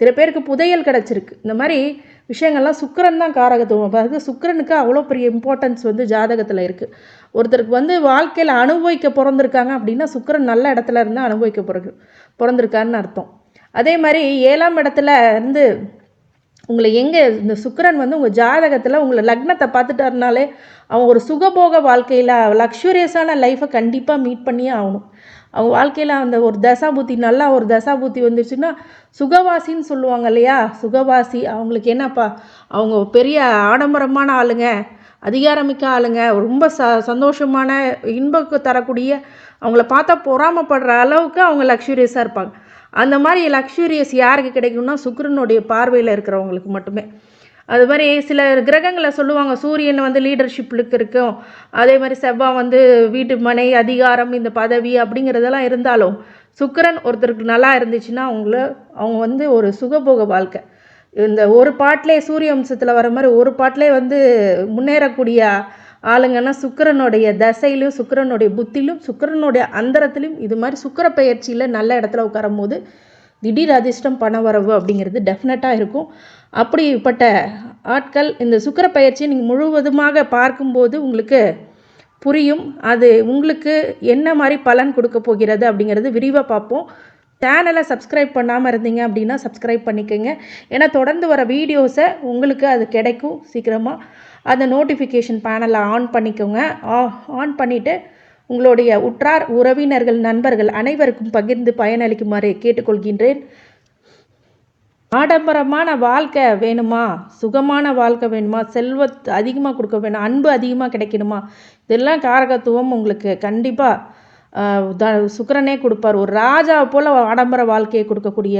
சில பேருக்கு புதையல் கிடச்சிருக்கு. இந்த மாதிரி விஷயங்கள்லாம் சுக்கரன் தான் காரகத்துவம். அதாவது சுக்கிரனுக்கு அவ்வளோ பெரிய இம்பார்ட்டன்ஸ் வந்து ஜாதகத்தில் இருக்குது ஒருத்தருக்கு வந்து வாழ்க்கையில் அனுபவிக்க பிறந்திருக்காங்க அப்படின்னா சுக்கரன் நல்ல இடத்துல இருந்து அனுபவிக்க பிறகு பிறந்திருக்காருன்னு அர்த்தம். அதே மாதிரி ஏழாம் இடத்துல இருந்து உங்களை எங்கே இந்த சுக்கிரன் வந்து உங்கள் ஜாதகத்தில் உங்களை லக்னத்தை பார்த்துட்டாருனாலே அவன் ஒரு சுகபோக வாழ்க்கையில் லக்ஸுரியஸான லைஃப்பை கண்டிப்பாக மீட் பண்ணியே ஆகணும். அவங்க வாழ்க்கையில் அந்த ஒரு தசாபூத்தி நல்லா ஒரு தசாபூத்தி வந்துருச்சுன்னா சுகவாசின்னு சொல்லுவாங்க இல்லையா? சுகவாசி அவங்களுக்கு என்னப்பா? அவங்க பெரிய ஆடம்பரமான ஆளுங்க அதிகாரமிக்க ஆளுங்க ரொம்ப ச சந்தோஷமான இன்பக்கு தரக்கூடிய அவங்கள பார்த்தா பொறாமப்படுற அளவுக்கு அவங்க லக்ஸுரியஸாக இருப்பாங்க. அந்த மாதிரி லக்ஸூரியஸ் யாருக்கு கிடைக்கும்னா சுக்கரனுடைய பார்வையில் இருக்கிறவங்களுக்கு மட்டுமே. அது மாதிரி சில கிரகங்களை சொல்லுவாங்க சூரியன் வந்து லீடர்ஷிப்புக்கு இருக்கும். அதே மாதிரி செவ்வாய் வந்து வீட்டு மனை அதிகாரம் இந்த பதவி அப்படிங்கிறதெல்லாம் இருந்தாலும் சுக்கிரன் ஒருத்தருக்கு நல்லா இருந்துச்சுன்னா அவங்கள அவங்க வந்து ஒரு சுகபோக வாழ்க்கை. இந்த ஒரு பாட்டிலே சூரிய வம்சத்தில் வர மாதிரி ஒரு பாட்டிலே வந்து முன்னேறக்கூடிய ஆளுங்கன்னா சுக்கிரனுடைய தசையிலும் சுக்கிரனுடைய புத்திலும் சுக்கிரனுடைய அந்தரத்திலையும் இது மாதிரி சுக்கர பயிற்சியில் நல்ல இடத்துல உட்காரும் போது திடீர் அதிர்ஷ்டம் பண வரவு அப்படிங்கிறது டெஃபினட்டாக இருக்கும். அப்படிப்பட்ட ஆட்கள் இந்த சுக்கிர பயிற்சியை நீங்கள் முழுவதுமாக பார்க்கும்போது உங்களுக்கு புரியும். அது உங்களுக்கு என்ன மாதிரி பலன் கொடுக்க போகிறது அப்படிங்கிறது விரிவாக பார்ப்போம். சேனலை சப்ஸ்கிரைப் பண்ணாமல் இருந்தீங்க அப்படின்னா சப்ஸ்கிரைப் பண்ணிக்கோங்க. ஏன்னா தொடர்ந்து வர வீடியோஸை உங்களுக்கு அது கிடைக்கும் சீக்கிரமாக அந்த நோட்டிஃபிகேஷன் பேனலை ஆன் பண்ணிக்கோங்க. ஆன் பண்ணிவிட்டு உங்களுடைய உற்றார் உறவினர்கள் நண்பர்கள் அனைவருக்கும் பகிர்ந்து பயனளிக்குமாறு கேட்டுக்கொள்கின்றேன். ஆடம்பரமான வாழ்க்கை வேணுமா? சுகமான வாழ்க்கை வேணுமா? செல்வத் அதிகமாக கொடுக்க வேணும் அன்பு அதிகமாக கிடைக்கணுமா? இதெல்லாம் காரகத்துவம் உங்களுக்கு. கண்டிப்பாக த சுக்கிரனே கொடுப்பார். ஒரு ராஜா போல் ஆடம்பர வாழ்க்கையை கொடுக்கக்கூடிய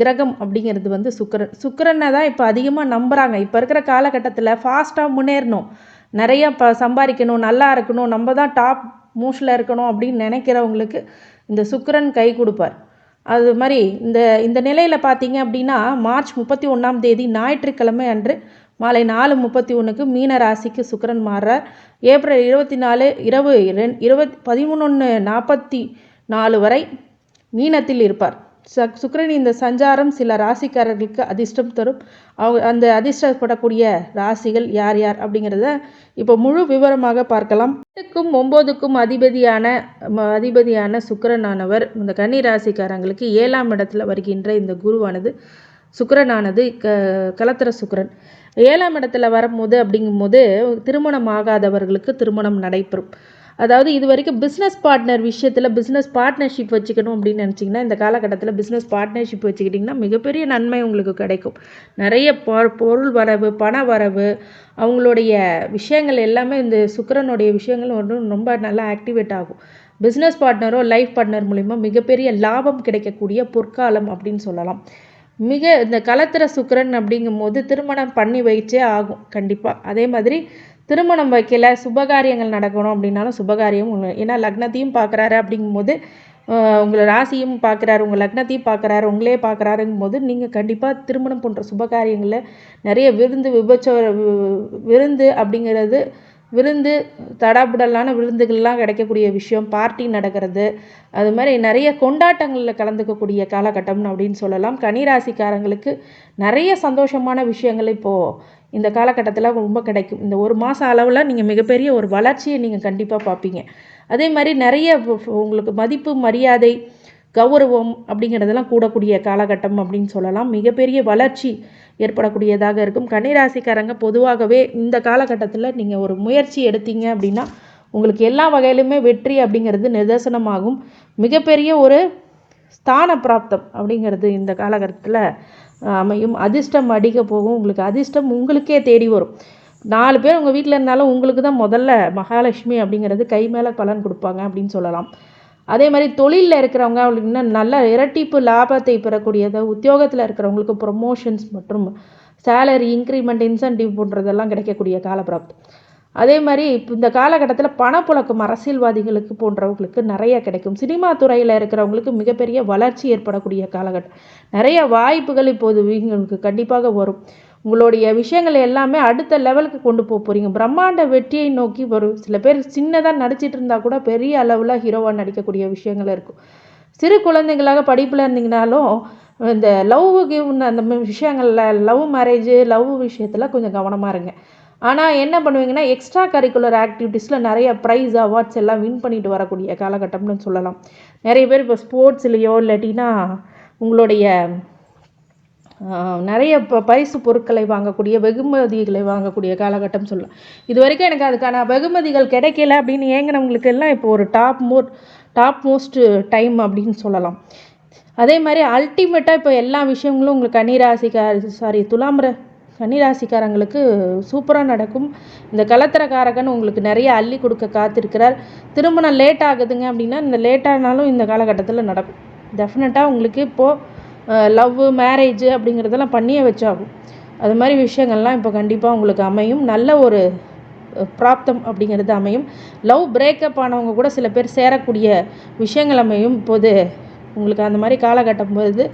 கிரகம் அப்படிங்கிறது வந்து சுக்கிரன் சுக்கிரனை தான் இப்போ அதிகமாக நம்புகிறாங்க இப்போ இருக்கிற காலகட்டத்தில் ஃபாஸ்ட்டாக முன்னேறணும். நிறைய ப சம்பாதிக்கணும் நல்லா இருக்கணும். நம்ம தான் டாப் மோஸ்டில் இருக்கணும் அப்படின்னு நினைக்கிறவங்களுக்கு இந்த சுக்கிரன் கை கொடுப்பார். அது மாதிரி இந்த இந்த நிலையில் பார்த்தீங்க அப்படின்னா மார்ச் முப்பத்தி ஒன்றாம் தேதி ஞாயிற்றுக்கிழமை அன்று மாலை நாலு முப்பத்தி ஒன்றுக்கு மீன ராசிக்கு சுக்கரன் மாறுறார். ஏப்ரல் இருபத்தி நாலு இரவு ரெண் இருபத் பதிமூணு நாற்பத்தி நாலு வரை மீனத்தில் இருப்பார். ச சுக்கரன் இந்த சஞ்சாரம் சில ராசிக்காரர்களுக்கு அதிர்ஷ்டம் தரும். அவங்க அந்த அதிர்ஷ்டப்படக்கூடிய ராசிகள் யார் யார் அப்படிங்கிறத இப்போ முழு விவரமாக பார்க்கலாம். எட்டுக்கும் ஒம்போதுக்கும் அதிபதியான அதிபதியான சுக்கரனானவர் இந்த கன்னி ராசிக்காரங்களுக்கு ஏழாம் இடத்துல வருகின்ற இந்த குருவானது. சுக்கரனானது க கலத்திர சுக்கரன். ஏழாம் இடத்துல வரும்போது அப்படிங்கும்போது திருமணம் ஆகாதவர்களுக்கு திருமணம் நடைபெறும். அதாவது இது வரைக்கும் பிஸ்னஸ் பார்ட்னர் விஷயத்தில் பிஸ்னஸ் பார்ட்னர்ஷிப் வச்சுக்கணும் அப்படின்னு நினச்சிங்கன்னா இந்த காலகட்டத்தில் பிஸ்னஸ் பார்ட்னர்ஷிப் வச்சுக்கிட்டிங்கன்னா மிகப்பெரிய நன்மை உங்களுக்கு கிடைக்கும். நிறைய பொ- பொருள் வரவு பண வரவு அவங்களுடைய விஷயங்கள் எல்லாமே இந்த சுக்கரனுடைய விஷயங்கள் வந்து ரொம்ப நல்லா ஆக்டிவேட் ஆகும். பிஸ்னஸ் பார்ட்னரோ லைஃப் பார்ட்னர் மூலிமா மிகப்பெரிய லாபம் கிடைக்கக்கூடிய பொற்காலம் அப்படின்னு சொல்லலாம். மிக இந்த கலத்திர சுக்கிரன் அப்படிங்கும்போது திருமணம் பண்ணி வைச்சே ஆகும் கண்டிப்பாக அதே மாதிரி திருமணம் வைக்கல சுபகாரியங்கள் நடக்கணும் அப்படின்னாலும் சுபகாரியம் ஒன்று ஏன்னா லக்னத்தையும் பார்க்குறாரு அப்படிங்கும்போது உங்களை ராசியும் பார்க்குறாரு உங்கள் லக்னத்தையும் பார்க்குறாரு உங்களே பார்க்குறாருங்கும் போது நீங்கள் கண்டிப்பாக திருமணம் போன்ற சுபகாரியங்களில் நிறைய விருந்து விபச்சார விருந்து அப்படிங்கிறது விருந்து தடாபுடலான விருந்துகள்லாம் கிடைக்கக்கூடிய விஷயம் பார்ட்டி நடக்கிறது. அது மாதிரி நிறைய கொண்டாட்டங்களில் கலந்துக்கக்கூடிய காலகட்டம்னு அப்படின்னு சொல்லலாம். கன்னிராசிக்காரங்களுக்கு நிறைய சந்தோஷமான விஷயங்கள் இப்போது இந்த காலகட்டத்தில் ரொம்ப கிடைக்கும். இந்த ஒரு மாதம் அளவில் நீங்கள் மிகப்பெரிய ஒரு வளர்ச்சியை நீங்கள் கண்டிப்பாக பார்ப்பீங்க. அதே மாதிரி நிறைய உங்களுக்கு மதிப்பு மரியாதை கௌரவம் அப்படிங்கிறதெல்லாம் கூடக்கூடிய காலகட்டம் அப்படின்னு சொல்லலாம். மிகப்பெரிய வளர்ச்சி ஏற்படக்கூடியதாக இருக்கும். கன்னிராசிக்காரங்க பொதுவாகவே இந்த காலகட்டத்தில் நீங்கள் ஒரு முயற்சி எடுத்தீங்க அப்படின்னா உங்களுக்கு எல்லா வகையிலுமே வெற்றி அப்படிங்கிறது நிதர்சனமாகும். மிகப்பெரிய ஒரு ஸ்தான பிராப்தம் அப்படிங்கிறது இந்த காலகட்டத்தில் அமையும். அதிர்ஷ்டம் அடிக்க போகும். உங்களுக்கு அதிர்ஷ்டம் உங்களுக்கே தேடி வரும். நாலு பேர் உங்கள் வீட்டில் இருந்தாலும் உங்களுக்கு தான் முதல்ல மகாலட்சுமி அப்படிங்கிறது கை மேலே பலன் கொடுப்பாங்க அப்படின்னு சொல்லலாம். அதே மாதிரி தொழிலில் இருக்கிறவங்க அவங்களுக்கு இன்னும் நல்ல இரட்டிப்பு லாபத்தை பெறக்கூடியது உத்தியோகத்தில் இருக்கிறவங்களுக்கு ப்ரொமோஷன்ஸ் மற்றும் சேலரி இன்க்ரிமெண்ட் இன்சென்டிவ் போன்றதெல்லாம் கிடைக்கக்கூடிய காலப்பிராப்தம். அதே மாதிரி இப்போ இந்த காலகட்டத்தில் பணப்புழக்கம் அரசியல்வாதிகளுக்கு போன்றவங்களுக்கு நிறைய கிடைக்கும். சினிமா துறையில் இருக்கிறவங்களுக்கு மிகப்பெரிய வளர்ச்சி ஏற்படக்கூடிய காலகட்டம். நிறைய வாய்ப்புகள் இப்போது இவங்களுக்கு கண்டிப்பாக வரும். உங்களுடைய விஷயங்கள் எல்லாமே அடுத்த லெவலுக்கு கொண்டு போக போகிறீங்க பிரம்மாண்ட வெற்றியை நோக்கி வரும். சில பேர் சின்னதாக நடிச்சிட்டு இருந்தால் கூட பெரிய அளவில் ஹீரோவாக நடிக்கக்கூடிய விஷயங்கள் இருக்கும். சிறு குழந்தைங்களாக படிப்பில் இருந்தீங்கனாலும் இந்த லவ் கிவ்னு அந்த விஷயங்களில் லவ் மேரேஜ் லவ் விஷயத்தில் கொஞ்சம் கவனமாக இருங்க. ஆனால் என்ன பண்ணுவீங்கன்னா எக்ஸ்ட்ரா கரிக்குலர் ஆக்டிவிட்டீஸில் நிறைய ப்ரைஸ் அவார்ட்ஸ் எல்லாம் வின் பண்ணிட்டு வரக்கூடிய காலகட்டம்னு சொல்லலாம். நிறைய பேர் இப்போ ஸ்போர்ட்ஸ்லேயோ இல்லாட்டினா உங்களுடைய நிறைய ப பரிசு பொருட்களை வாங்கக்கூடிய வெகுமதிகளை வாங்கக்கூடிய காலகட்டம் சொல்லலாம் இது வரைக்கும் எனக்கு அதுக்கான வெகுமதிகள் கிடைக்கல அப்படின்னு ஏங்கினவங்களுக்கு எல்லாம் இப்போ ஒரு top more top most time அப்படின்னு சொல்லலாம். அதே மாதிரி அல்டிமேட்டாக இப்போ எல்லா விஷயங்களும் உங்களுக்கு கன்னிராசிக்கார சாரி துலாமர கன்னிராசிக்காரங்களுக்கு சூப்பராக நடக்கும். இந்த கலத்திரக்காரகன் உங்களுக்கு நிறைய அள்ளி கொடுக்க காத்திருக்கிறார். திருமணம் லேட் ஆகுதுங்க அப்படின்னா இந்த லேட்டானாலும் இந்த காலகட்டத்தில் நடக்கும். டெஃபினட்டாக உங்களுக்கு இப்போது லவ்வு மேரேஜ் அப்படிங்கிறதெல்லாம் பண்ணியே வச்சாகும் அது மாதிரி விஷயங்கள்லாம் இப்போ கண்டிப்பாக உங்களுக்கு அமையும். நல்ல ஒரு பிராப்தம் அப்படிங்கிறது அமையும். லவ் பிரேக்கப் ஆனவங்க கூட சில பேர் சேரக்கூடிய விஷயங்கள் அமையும். இப்போது உங்களுக்கு அந்த மாதிரி காலகட்டம் போது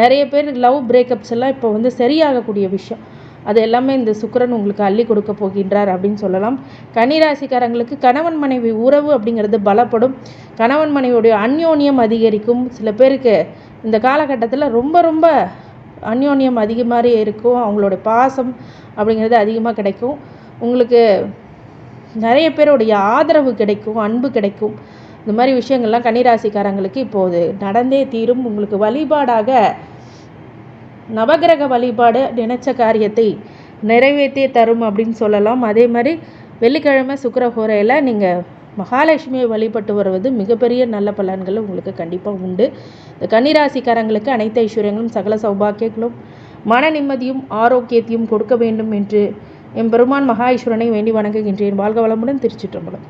நிறைய பேர் லவ் பிரேக்கப்ஸ் எல்லாம் இப்போ வந்து சரியாகக்கூடிய விஷயம். அது எல்லாமே இந்த சுக்கரன் உங்களுக்கு அள்ளி கொடுக்க போகின்றார் அப்படின்னு சொல்லலாம். கன்னிராசிக்காரங்களுக்கு கணவன் மனைவி உறவு அப்படிங்கிறது பலப்படும். கணவன் மனைவியுடைய அந்யோன்யம் அதிகரிக்கும். சில பேருக்கு இந்த காலகட்டத்தில் ரொம்ப ரொம்ப அந்யோன்யம் அதிகமாக இருக்கும். அவங்களோட பாசம் அப்படிங்கிறது அதிகமாக கிடைக்கும். உங்களுக்கு நிறைய பேருடைய ஆதரவு கிடைக்கும் அன்பு கிடைக்கும். இந்த மாதிரி விஷயங்கள்லாம் கன்னிராசிக்காரங்களுக்கு இப்போது நடந்தே தீரும். உங்களுக்கு வழிபாடாக நவகிரக வழிபாடு நினைச்ச காரியத்தை நிறைவேற்றி தரும் அப்படின்னு சொல்லலாம். அதே மாதிரி வெள்ளிக்கிழமை சுக்கரஹோரையில் நீங்கள் மகாலட்சுமியை வழிபட்டு வருவது மிகப்பெரிய நல்ல பலன்கள் உங்களுக்கு கண்டிப்பாக உண்டு. இந்த கன்னிராசிக்காரங்களுக்கு அனைத்து ஐஸ்வர்யங்களும் சகல சௌபாக்கியங்களும் மன நிம்மதியும் ஆரோக்கியத்தையும் கொடுக்க வேண்டும் என்று எம்பெருமான் மகா ஈஸ்வரனை வேண்டி வணங்குகின்றேன். வாழ்க வளமுடன் திருச்சிற்றம்பலம்.